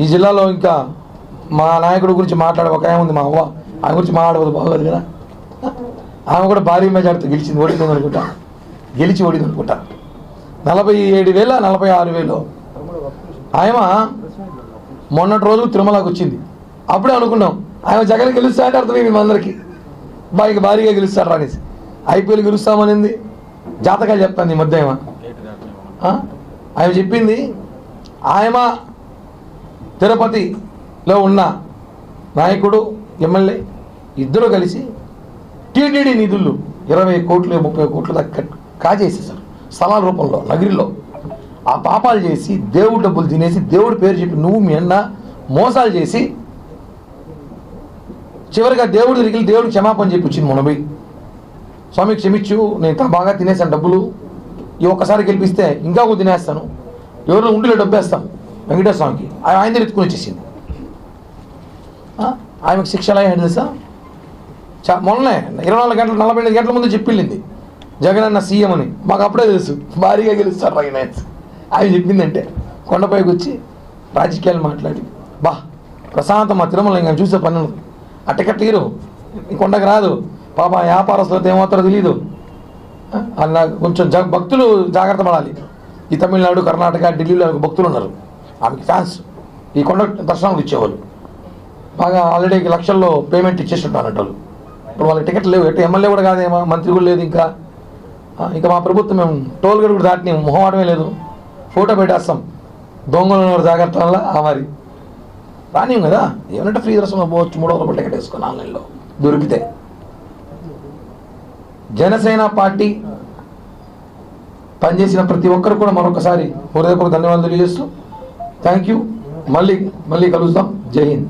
ఈ జిల్లాలో ఇంకా మా నాయకుడు గురించి మాట్లాడే ఒక ఏముంది ఉంది మా అవ్వ. ఆమె గురించి మాట్లాడవద్దు బాగోదు కదా? ఆమె కూడా భారీ మెజార్టీతో గెలిచింది ఓడింది అనుకుంటా. గెలిచి ఓడింది అనుకుంటా. నలభై ఏడు వేల నలభై ఆరు వేలు. ఆయమ మొన్నటి రోజు తిరుమలకి వచ్చింది. అప్పుడే అనుకున్నాం ఆయన జగన్ గెలుస్తా అంటే అర్థమైంది మా బాగా భారీగా గెలుస్తాడు అనేసి. ఐపీఎల్ గెలుస్తామనింది జాతకాలు చెప్తాను ఈ మధ్య ఆయన చెప్పింది ఆయమ తిరుపతిలో ఉన్న నాయకుడు ఎమ్మెల్యే ఇద్దరు కలిసి టీటీడీ నిధులు ఇరవై కోట్లు ముప్పై కోట్లు దాకా కట్- కాజేసేసారు స్థలాల రూపంలో నగిరిలో ఆ పాపాలు చేసి దేవుడు డబ్బులు తినేసి దేవుడి పేరు చెప్పి నువ్వు మీ అన్న మోసాలు చేసి చివరిగా దేవుడు తిరిగి దేవుడు క్షమాపణ చెప్పి వచ్చింది స్వామి క్షమించు నేను బాగా తినేసాను డబ్బులు. ఈ ఒక్కసారి గెలిపిస్తే ఇంకా ఒక తినేస్తాను. ఎవరిలో ఉండిలో డబ్బేస్తాను వెంకటేశ్వర ఆయన దగ్గర ఎత్తుకుని వచ్చేసింది. ఆమెకు శిక్షలు అయ్యాడు తెలుసా? చా మొన్నే ఇరవై నాలుగు గంటలు నలభై ఐదు గంటల ముందు చెప్పిళ్ళింది జగన్ అన్న సీఎం అని. మాకు అప్పుడే తెలుసు. భారీగా గెలుస్తారు ఆయన ఆమె చెప్పిందంటే కొండపైకి వచ్చి రాజకీయాలు మాట్లాడి. బా ప్రశాంతం మా తిరుమల ఇంకా చూసే పని ఉండదు. ఆ టికెట్ తీరు. కొండకు రాదు. పాప వ్యాపారస్తులతో ఏమవుతారో తెలియదు అలా కొంచెం జా భక్తులు జాగ్రత్త పడాలి. ఈ తమిళనాడు కర్ణాటక ఢిల్లీలో భక్తులు ఉన్నారు. ఆమెకి ఫ్యాన్స్ ఈ కొండ దర్శనాలకు ఇచ్చేవాళ్ళు. బాగా ఆల్రెడీ లక్షల్లో పేమెంట్ ఇచ్చేస్తుంటారు వాళ్ళు. ఇప్పుడు వాళ్ళకి టికెట్ లేవు. ఎటు ఎమ్మెల్యే కూడా కాదేమో మంత్రి కూడా లేదు ఇంకా. ఇంకా మా ప్రభుత్వం మేము టోల్ గేట్ కూడా దాటిని. మొహమాటమే లేదు. ఫోటో పెట్టేస్తాం. దొంగలు ఉన్నారు జాగ్రత్త వల్ల ఆ మరి. రానియం కదా? ఏమంటే ఫ్రీ దర్శనం పోవచ్చు. మూడు వందల రూపాయలు టికెట్ వేసుకుని ఆన్లైన్లో దొరికితే. జనసేన పార్టీ పనిచేసిన ప్రతి ఒక్కరు కూడా మరొకసారి హృదయపూర్వక ధన్యవాదాలు తెలియజేస్తూ థ్యాంక్ యూ మళ్ళీ మళ్ళీ కలుస్తాం జై హింద్.